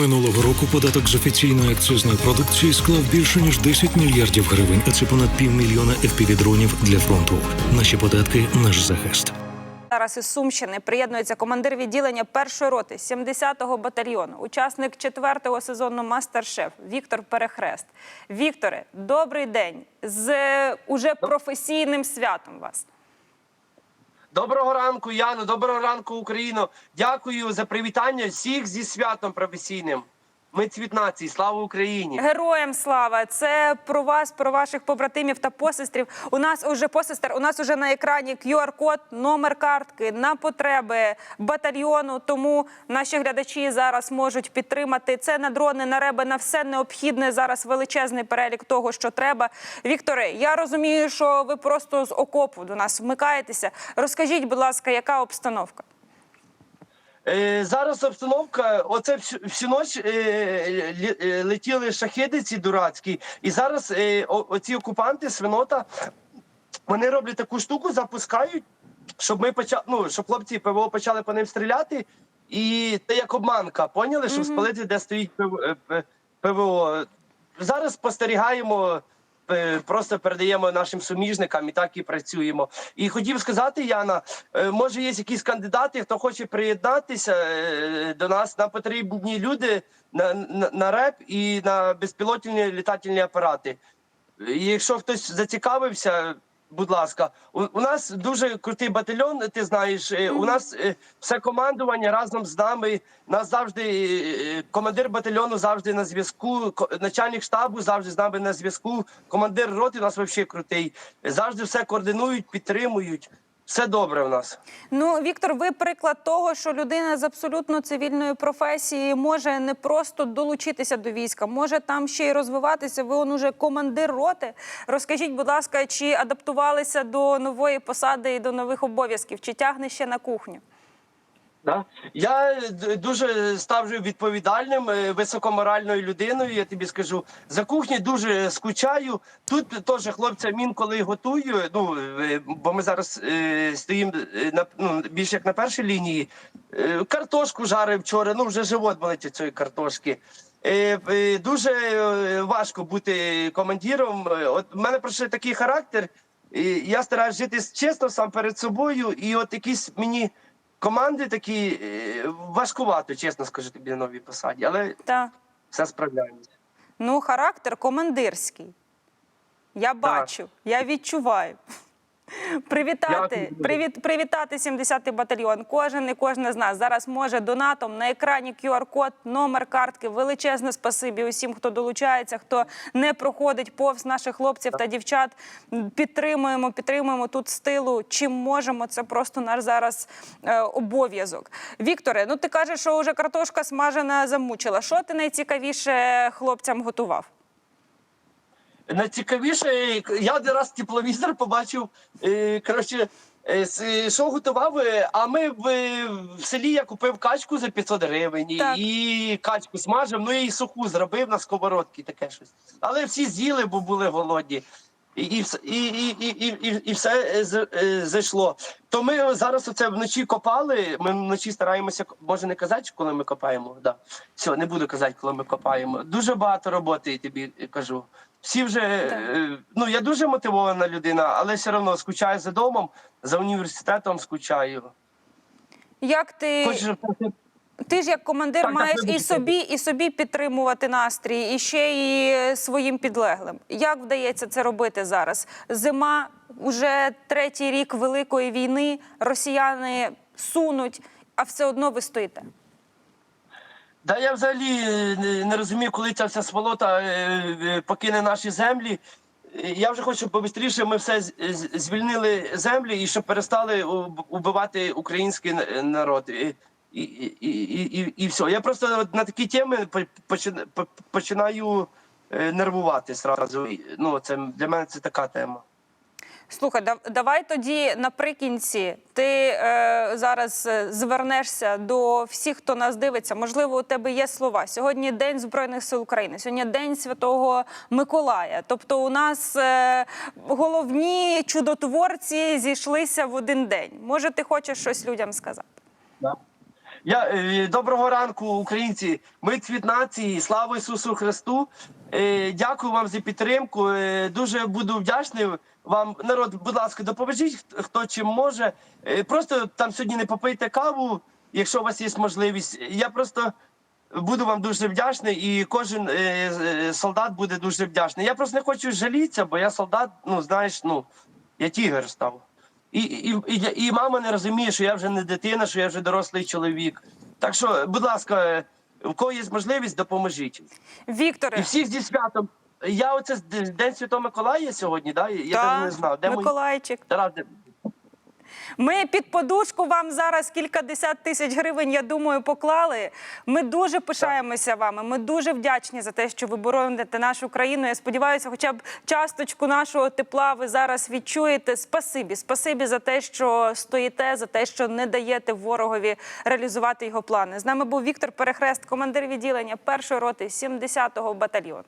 Минулого року податок з офіційної акцизної продукції склав більше ніж 10 мільярдів гривень, а це понад півмільйона FPV-дронів для фронту. Наші податки наш захист. Зараз із Сумщини приєднується командир відділення першої роти 70-го батальйону, учасник четвертого сезону Мастер-шеф Віктор Перехрест. Вікторе, добрий день з уже професійним святом вас. Доброго ранку, Яно, доброго ранку, Україно. Дякую за привітання всіх зі святом професійним. Ми цвіт нації, слава Україні! Героям слава! Це про вас, про ваших побратимів та посестрів. У нас уже посестер. У нас уже на екрані QR-код, номер картки на потреби батальйону. Тому наші глядачі зараз можуть підтримати це на дрони, на реби, на все необхідне. Зараз величезний перелік того, що треба. Вікторе, я розумію, що ви просто з окопу до нас вмикаєтеся. Розкажіть, будь ласка, яка обстановка? Е, зараз обстановка. Оце всю, ніч е, е, летіли шахеди ці дурацькі, і зараз е, оці окупанти свинота вони роблять таку штуку, запускають, щоб ми почали, ну щоб хлопці ПВО почали по ним стріляти. І це як обманка, поняли, щоб спалити, де стоїть ПВО. е. Зараз спостерігаємо, е, просто передаємо нашим суміжникам і так і працюємо. І хотів сказати, Яна, е, може є якісь кандидати, хто хоче приєднатися е, до нас. Нам потрібні люди на, на, на РЕП і на безпілотні літательні апарати. Якщо хтось зацікавився, будь ласка, у, у нас дуже крутий батальйон. Ти знаєш, е, у нас е, все командування разом з нами. Нас завжди е, командир батальйону завжди на зв'язку. Начальник штабу завжди з нами на зв'язку. Командир роти у нас взагалі крутий. Завжди все координують, підтримують. Все добре в нас. Ну, Віктор, ви приклад того, що людина з абсолютно цивільної професії може не просто долучитися до війська, може там ще й розвиватися. Ви он уже командир роти. Розкажіть, будь ласка, чи адаптувалися до нової посади і до нових обов'язків, чи тягне ще на кухню? Да. Я дуже ставжу відповідальним, е, високоморальною людиною. Я тобі скажу за кухні дуже скучаю. Тут теж хлопцям інколи готую. Ну е, бо ми зараз е, стоїмо е, на ну, більш як на першій лінії. Е, картошку жарив вчора. Ну вже живот болить цієї картошки. Е, е, Дуже е, важко бути командиром. Е, От в мене просто такий характер. Я стараюсь жити чесно сам перед собою, і от якісь мені команди такі е, важкувато, чесно скажу тобі на новій посаді, але Так. все справляється. Ну, характер командирський. Я бачу, я відчуваю. Привітати, привіт, привітати 70-й батальйон. Кожен і кожна з нас зараз може донатом на екрані QR-код, номер картки. Величезне спасибі усім, хто долучається, хто не проходить повз наших хлопців та дівчат. Підтримуємо, підтримуємо тут з тилу. Чим можемо, це просто наш зараз е, обов'язок. Вікторе, ну ти кажеш, що вже картошка смажена замучила. Що ти найцікавіше хлопцям готував? Найцікавіше, я один раз тепловізор побачив. е, Коротше, е, що готував, е, а ми в, селі я купив качку за 500 гривень Так. і качку смажив, ну і суху зробив на сковородці, таке щось. Але всі з'їли, бо були голодні. І, і, і, і, і, і, все зайшло. То ми зараз оце вночі копали. Ми вночі стараємося, може не казати, коли ми копаємо. Да. Все, не буду казати, коли ми копаємо. Дуже багато роботи, я тобі кажу. Всі вже е, ну я дуже мотивована людина, але все одно скучаю за домом, за університетом скучаю. Як ти Хочу, Ти ж як командир Так, так, маєш і собі, і собі підтримувати настрій, і ще е, своїм підлеглим. Як вдається це робити зараз? Зима уже третій рік великої війни. Росіяни сунуть, а все одно ви стоїте. Да я взагалі е, не, розумію, коли ця вся сволота е, е, покине наші землі. Я вже хочу, щоб побистріше ми все звільнили землі і щоб перестали убивати український народ. І, і, і, і, і, все. Я просто на такі теми по- починаю нервувати зразу. Ну, це для мене це така тема. Слухай, дав- давай тоді наприкінці ти е, зараз е, звернешся до всіх, хто нас дивиться. Можливо, у тебе є слова. Сьогодні День Збройних сил України, сьогодні День Святого Миколая. Тобто, у нас е, головні чудотворці зійшлися в один день. Може, ти хочеш щось людям сказати? Да. Я е, доброго ранку, українці. Ми цвіт нації. Слава Ісусу Христу. Е, дякую вам за підтримку. Е, дуже буду вдячний вам. Народ, будь ласка, допоможіть, хто- чим може. Просто там сьогодні не попийте каву, якщо у вас є можливість. Я просто. Буду вам дуже вдячний, і кожен солдат буде дуже вдячний. Я просто не хочу жалітися, бо я солдат, ну знаєш, ну я тігр став. І, і, і, і мама не розуміє, що я вже не дитина, що я вже дорослий чоловік. Так що, будь ласка, в кого є можливість, допоможіть. І Вікторе, всіх зі святом. Я оце День Святого Миколая сьогодні, да? Я так, навіть не знав. Де мої Миколайчик. Де- Ми під подушку вам зараз кількадесят тисяч гривень, я думаю, поклали. Ми дуже пишаємося вами. Ми дуже вдячні за те, що ви бороните нашу країну. Я сподіваюся, хоча б часточку нашого тепла ви зараз відчуєте. Спасибі, спасибі за те, що стоїте, за те, що не даєте ворогові реалізувати його плани. З нами був Віктор Перехрест, командир відділення першої роти 70-го батальйону.